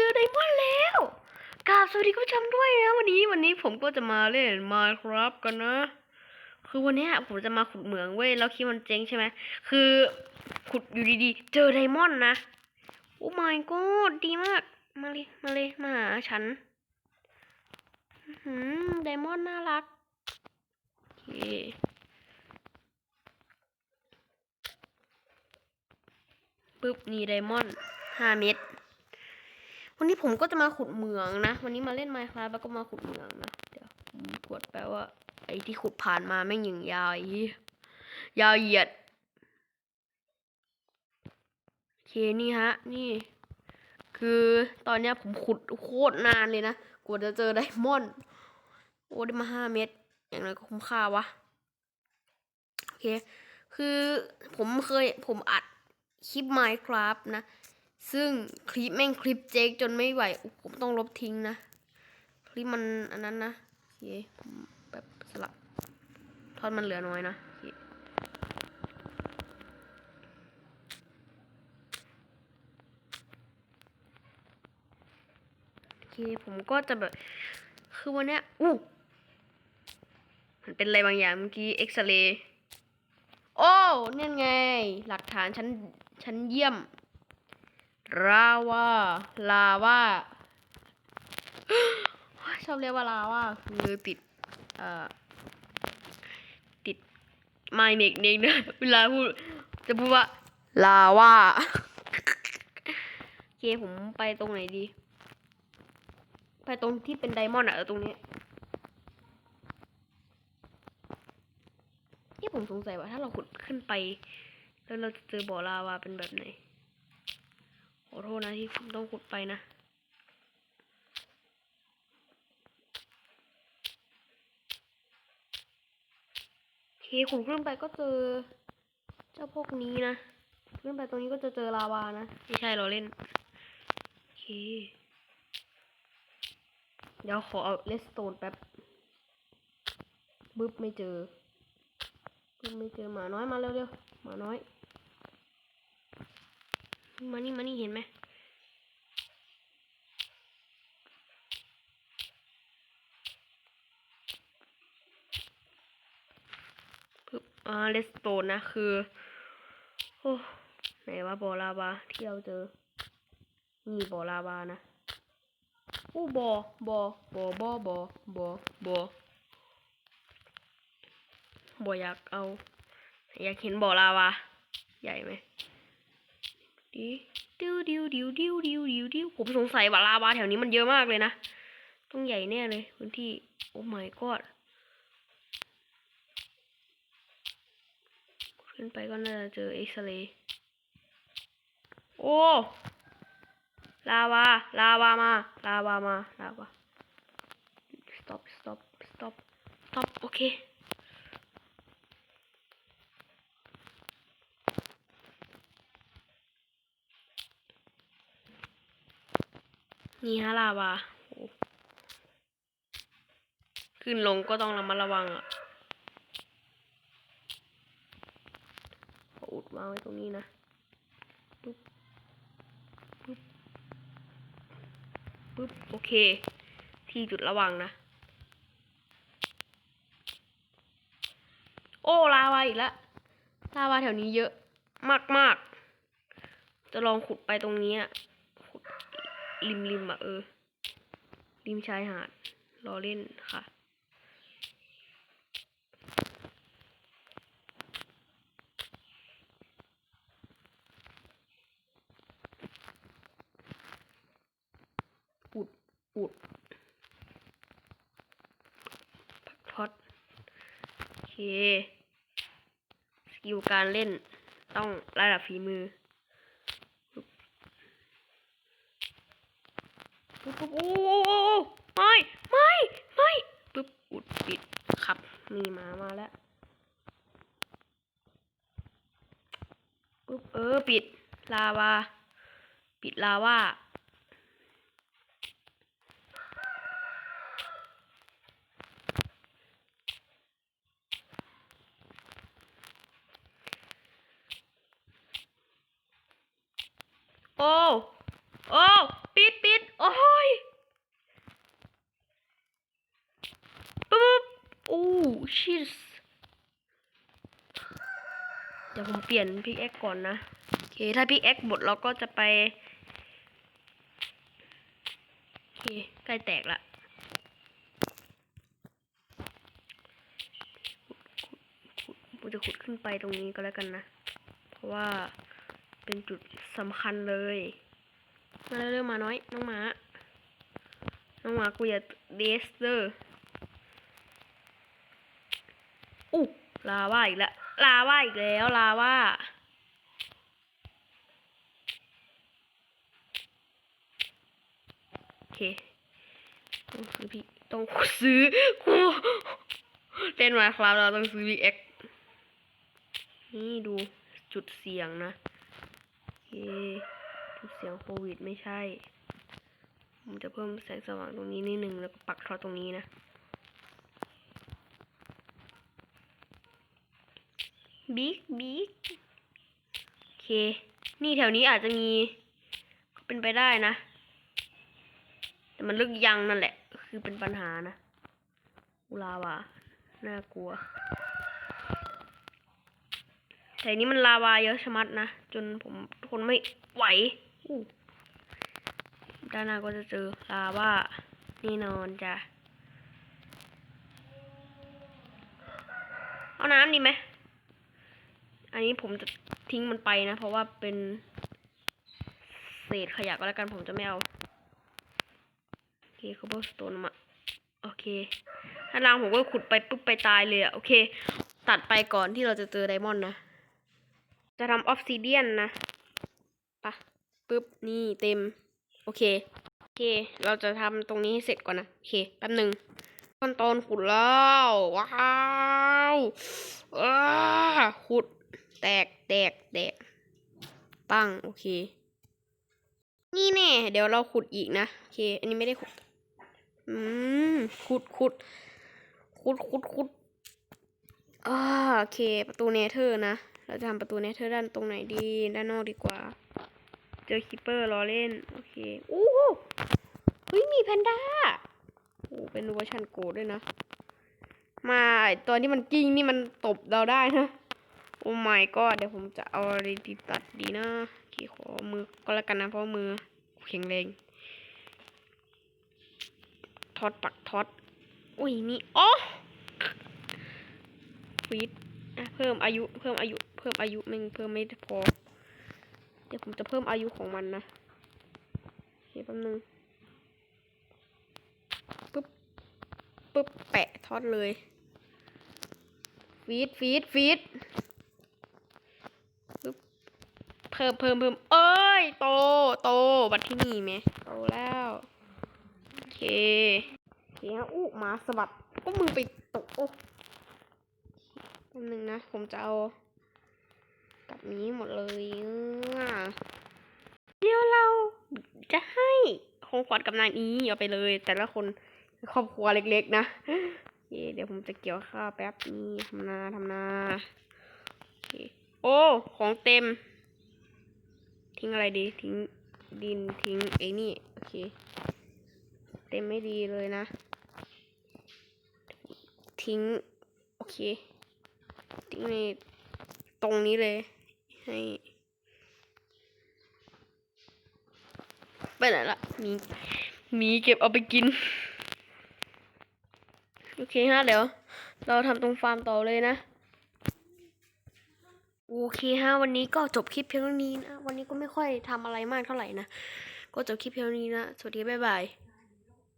จอไดมอนด์แล้วกราบสวัสดีคุณผู้ชมด้วยนะ วันนี้วันนี้ผมก็จะมาเล่น Minecraft กันนะ คือวันนี้ผมจะมาขุดเหมืองเว้ยแล้วคิดมันเจ๊งใช่ไหมคือขุดอยู่ดีๆ เจอไดมอนด์นะ โอ้ my god ดีมาก มาเลยมาเลยมาหาฉันอื้อหืมไดมอนด์น่ารักโอเคปึ๊บนี่ไดมอนด์ห้าเม็ด วันนี้ผมก็จะมาขุดเหมืองนะ วันนี้มาเล่นไมค์ค a f t แล้วก็มาขุดเหมืองนะ เดี๋ยวผมกดแปลว่า ไอ้ที่ขุดผ่านมาไม่งยิงยาวไอ้เหี้ยยาวเหยียดโอเคนี่ฮะ นี่ คือตอนเนี้ยผมขุดโคตรนานเลยนะกว่าจะเจอไดมอนด์โอ้ได้มาห้าเม็ดอย่างไรก็คุ้มค่าวะโอเค คือผมเคยผมอัดคลิป Minecraft นะ ซึ่งคลิปแม่งคลิปเจ๊กจนไม่ไหวผมต้องลบทิ้งนะ คลิปมันอันนั้นนะโอเคผมแบบสลับทอดมันเหลือน้อยนะโอเคผมก็จะแบบ คือวันนี้อู้มันเป็นอะไรบางอย่างเมื่อกี้เอ็กซเรย์โอ้เนี่ยไง หลักฐานชั้นชั้นเยี่ยม ลาวาลาวาชอบเรียกว่าลาวาคือติดเอ่อติดไมเนกเนกนะเวลาพูดจะพูดว่าลาวาโอเคผมไปตรงไหนดี ไปตรงที่เป็นไดมอนด์อะเออตรงนี้ที่ผมสงสัยว่าถ้าเราขุดขึ้นไป แล้วเราจะเจอบ่อลาวาเป็นแบบไหน ขอโทษนะที่ผมต้องขุดไปนะเคขุดขึ้นไปก็เจอ เจ้าพวกนี้นะขึ้นไปตรงนี้ก็จะเจอลาวานะ ไม่ใช่เราเล่น โอเค เดี๋ยวขอเอาเลสโตนแป๊บบึ๊บไม่เจอบึ๊บไม่เจอหมาน้อยมาเร็วๆหมาน้อย มานี่มานี่เห็นไหมอ่าเลสโตนนะ คือ โอ้ไหนว่าบอลาวาที่เราเจอ นี่บอลาวานะอู้บอบอบอบอบอบอบอบออยากเอา อยากเห็นบอลาวา ใหญ่ไหม ดิดิวดิวดิวดิวดิวดิวดิวผมสงสัยว่าลาวาแถวนี้มันเยอะมากเลยนะ ต้องใหญ่แน่เลยพื้นที่ โอ้ my god ขึ้นไปก็น่าจะเจอเอ็กซเรย์โอ้ ลาวา ลาวามา ลาวามา ลาวา stop stop stop stop โอเค นี่ฮะลาวาขึ้นลงก็ต้องระมัดระวังอะขออุดวางไว้ตรงนี้นะปุ๊บปุ๊บปุ๊บโอเค ที่จุดระวังนะ โอ้ลาวาอีกแล้วลาวาแถวนี้เยอะมากมากๆจะลองขุดไปตรงนี้อะ ริมริมๆอะเออ ริมชายหาดรอเล่นค่ะ อุด อุดพักท็อตโอเค สกิลการเล่นต้องระดับฝีมือ ปุ๊บ ปุ๊บปุ๊บโอ้โอ้โอ้โอ้ไม่ไม่ไม่ปุ๊บอุดปิดครับ มีหมามาแล้วปุ๊บเออปิดลาวาปิดลาวาโอ้ โอ้ ปิดปิด โอ้ชิสเดี๋ยวผมเปลี่ยนพิกแอคก่อนนะ โอเค ถ้าพิกแอคหมดเราก็จะไป โอเค ใกล้แตกละผมจะขุดขึ้นไปตรงนี้ก็แล้วกันนะ เพราะว่าเป็นจุดสำคัญเลย มาเร็วๆมาน้อย น้องหมา น้องหมากูอย่าเดสเดอร์อู้ ลาว่าอีกแล้วลาว่าอีกแล้วลาว่าโอเคต้องซื้อพี่ต้องซื้อกูเล่นมาครับเราต้องซื้อ VX นี่ดูจุดเสี่ยงนะโอเคจุดเสี่ยงโควิดไม่ใช่ ผมจะเพิ่มแสงสว่างตรงนี้นิดนึงแล้วก็ปักทอตรงนี้นะ บิ๊กบิ๊กโอเค นี่แถวนี้อาจจะมี ก็เป็นไปได้นะ แต่มันลึกยังนั่นแหละ คือเป็นปัญหานะอุลาวาน่ากลัว แต่นี้มันลาวาเยอะชะมัดนะ จนผมทนไม่ไหวอู้ด้านหน้าก็จะเจอลาวานี่นอนจ้ะเอาน้ำดีไหม อันนี้ผมจะทิ้งมันไปนะ เพราะว่าเป็นเศษขยะก็แล้วกันผมจะไม่เอา โอเคคาร์บอนสโตนมาโอเค ถ้าลางผมก็ขุดไปปุ๊บไปตายเลยอะโอเค ตัดไปก่อนที่เราจะเจอไดมอนด์นะ จะทำออฟซิเดียนนะปะปุ๊บ นี่เต็ม โอเค โอเค เราจะทำตรงนี้ให้เสร็จก่อนนะ โอเค แป๊บหนึ่งขั้นตอนขุดแล้ว ว้าว อ้าขุด แตกแตกแตกปังโอเค นี่แน่ เดี๋ยวเราขุดอีกนะ โอเค อันนี้ไม่ได้ขุด อืม ขุดขุดขุดขุดขุดอ่าโอเค ประตูเนเธอร์นะ เราจะทำประตูเนเธอร์ด้านตรงไหนดี ด้านนอกดีกว่า เจอคิปเปอร์รอเล่น โอเค อู้หูเฮ้ย มีแพนด้า โอ้ เป็นเวอร์ชันโกดด้วยนะ มาไอ้ตัวที่มันกิ้งนี่มันตบเราได้นะ โอ้ my god เดี๋ยวผมจะเอาอะไรดีตัดดีนะโอเคขอมือก็แล้วกันนะเพราะมือแข็งแรงทอดปักทอดอุ้ยนี่อ๋อฟีดเพิ่มอายุเพิ่มอายุเพิ่มอายุมันเพิ่มไม่พอ เดี๋ยวผมจะเพิ่มอายุของมันนะโอเคแป๊บนึงปึ๊บปึ๊บแปะทอดเลยฟีดฟีดฟีด พิ่มเพิ่มเพิ่มเอ้ย โต โต บัดที่นี่ไหมโตแล้ว โอเคโอเคฮะอู้หมาสะบัด ก็มือไปตก โอ้แป๊บนึงนะ ผมจะเอากลับนี้หมดเลยอะเดี๋ยวเราจะให้ของขวัญกับนางนี้เอาไปเลย แต่ละคนครอบครัวเล็กๆ นะเเดี๋ยวผมจะเกี่ยวข้าวแป๊บนี้ทำนาทำนาโอ้ ของเต็ม ทิ้งอะไรดี ทิ้งดินทิ้งไอ้นี่ โอเค เต็มไม่ดีเลยนะ ทิ้ง โอเค ทิ้งในตรงนี้เลย ให้ไปไหนละมีมีเก็บเอาไปกิน โอเคฮะเดี๋ยว เราทำตรงฟาร์มต่อเลยนะ โอเคฮะวันนี้ก็จบคลิปเพียงเท่านี้นะ วันนี้ก็ไม่ค่อยทำอะไรมากเท่าไหร่นะ ก็จบคลิปเพียงเท่านี้นะ สวัสดี บ๊ายบาย